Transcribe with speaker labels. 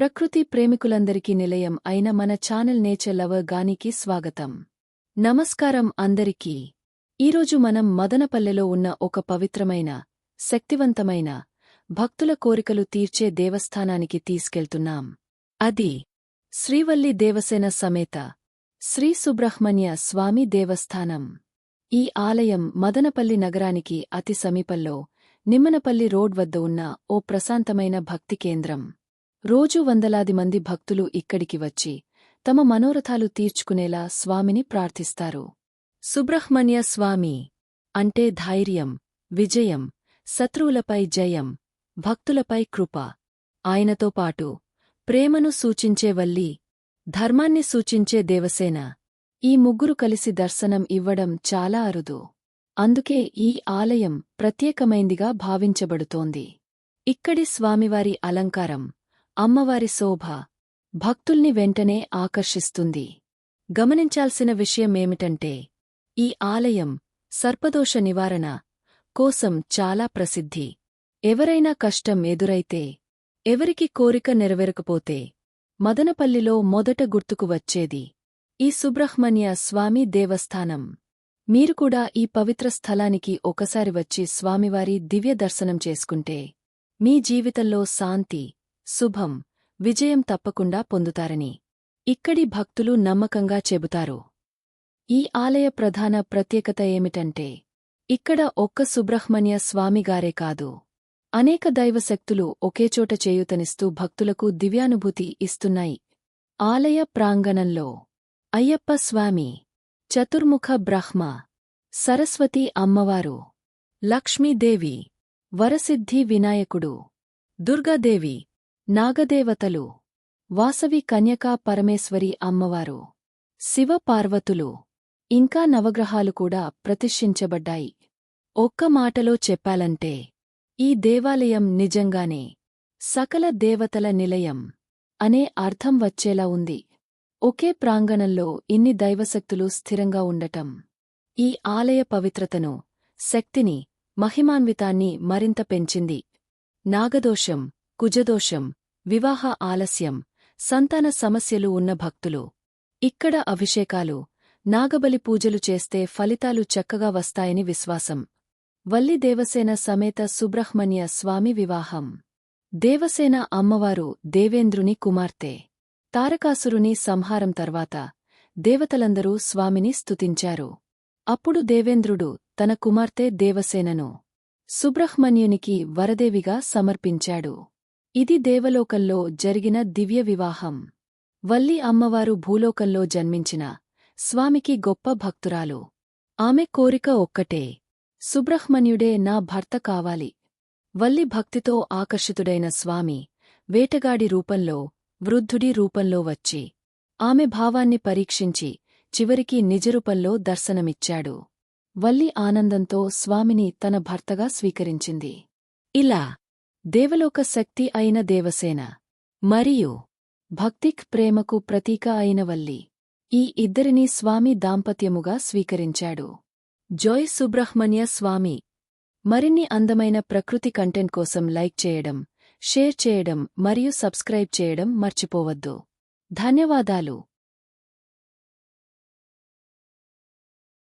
Speaker 1: ప్రకృతి ప్రేమికులందరికీ నిలయం అయిన మన ఛానల్ నేచర్ లవర్ గానికి స్వాగతం. నమస్కారం అందరికీ. ఈరోజు మనం మదనపల్లెలో ఉన్న ఒక పవిత్రమైన శక్తివంతమైన భక్తుల కోరికలు తీర్చే దేవస్థానానికి తీసుకెళ్తున్నాం. అది శ్రీవల్లి దేవసేన సమేత శ్రీ సుబ్రహ్మణ్య స్వామి దేవస్థానం. ఈ ఆలయం మదనపల్లి నగరానికి అతి సమీపంలో నిమ్మనపల్లి రోడ్ వద్ద ఉన్న ఓ ప్రశాంతమైన భక్తి కేంద్రం. రోజూ వందలాది మంది భక్తులు ఇక్కడికి వచ్చి తమ మనోరథాలు తీర్చుకునేలా స్వామిని ప్రార్థిస్తారు. సుబ్రహ్మణ్య స్వామి! అంటే ధైర్యం విజయం శత్రువులపై జయం భక్తులపై కృప. ఆయనతో పాటు ప్రేమను సూచించే వల్లి ధర్మాన్ని సూచించే దేవసేన. ఈ ముగ్గురు కలిసి దర్శనం ఇవ్వడం చాలా అరుదు. అందుకే ఈ ఆలయం ప్రత్యేకమైందిగా భావించబడుతోంది. ఇక్కడి స్వామివారి అలంకారం అమ్మవారి శోభ భక్తుల్ని వెంటనే ఆకర్షిస్తుంది. గమనించాల్సిన విషయమేమిటంటే ఈ ఆలయం సర్పదోష నివారణ కోసం చాలా ప్రసిద్ధి. ఎవరైనా కష్టం ఎదురైతే ఎవరికి కోరిక నెరవేరకపోతే మదనపల్లిలో మొదట గుర్తుకు వచ్చేది ఈ సుబ్రహ్మణ్య స్వామి దేవస్థానం. మీరు కూడా ఈ పవిత్ర స్థలానికి ఒకసారి వచ్చి స్వామివారి దివ్య దర్శనం చేసుకుంటే మీ జీవితంలో శాంతి శుభం. విజయం తప్పకుండా పొందుతారని. ఇక్కడి భక్తులు నమ్మకంగా చెబుతారు. ఈ ఆలయ ప్రధాన ప్రత్యేకత ఏమిటంటే ఇక్కడ ఒక్క సుబ్రహ్మణ్య స్వామిగారే కాదు. అనేక దైవశక్తులు ఒకేచోట చేయూతనిస్తూ భక్తులకు దివ్యానుభూతి ఇస్తున్నాయి. ఆలయ ప్రాంగణంలో అయ్యప్ప స్వామి చతుర్ముఖ బ్రహ్మ సరస్వతి అమ్మవారు లక్ష్మీదేవి వరసిద్ధి వినాయకుడు దుర్గాదేవి నాగదేవతలు వాసవి కన్యకా పరమేశ్వరి అమ్మవారు శివ పార్వతులు ఇంకా నవగ్రహాలు కూడా ప్రతిష్ఠించబడ్డాయి. ఒక్క మాటలో చెప్పాలంటే ఈ దేవాలయం నిజంగానే సకల దేవతల నిలయం అనే అర్థం వచ్చేలా ఉంది. ఒకే ప్రాంగణంలో ఇన్ని దైవశక్తులు స్థిరంగా ఉండటం ఈ ఆలయ పవిత్రతను శక్తిని మహిమాన్వితాన్ని మరింత పెంచింది. నాగదోషం కుజదోషం వివాహ ఆలస్యం సంతాన సమస్యలు ఉన్న భక్తులు. ఇక్కడ అభిషేకాలు నాగబలి పూజలు చేస్తే ఫలితాలు చక్కగా వస్తాయని విశ్వాసం. వల్లి దేవసేన సమేత సుబ్రహ్మణ్య స్వామి వివాహం. దేవసేన అమ్మవారు దేవేంద్రుని కుమార్తె. తారకాసురుని సంహారం తర్వాత దేవతలందరూ స్వామిని స్తుతించారు. అప్పుడు దేవేంద్రుడు తన కుమార్తె దేవసేనను సుబ్రహ్మణ్యునికి వరదేవిగా సమర్పించాడు. ఇది దేవలోకంలో జరిగిన దివ్య వివాహం. వల్లి అమ్మవారు భూలోకంలో జన్మించిన స్వామికి గొప్ప భక్తురాలు. ఆమె కోరిక ఒక్కటే. సుబ్రహ్మణ్యుడే నా భర్త కావాలి. వల్లి భక్తితో ఆకర్షితుడైన స్వామి వేటగాడి రూపంలో వృద్ధుడి రూపంలో వచ్చి ఆమె భావాన్ని పరీక్షించి చివరికి నిజరూపంలో దర్శనమిచ్చాడు. వల్లి ఆనందంతో స్వామిని తన భర్తగా స్వీకరించింది. ఇలా దేవలోక శక్తి అయిన దేవసేన. మరియు భక్తిక్ ప్రేమకు ప్రతీక అయిన వల్లి. ఈ ఇద్దరినీ స్వామి దాంపత్యముగా స్వీకరించాడు. జోయ్ సుబ్రహ్మణ్య స్వామి. మరిన్ని అందమైన ప్రకృతి కంటెంట్ కోసం లైక్ చేయడం షేర్ చేయడం మరియు సబ్స్క్రైబ్ చేయడం మర్చిపోవద్దు. ధన్యవాదాలు.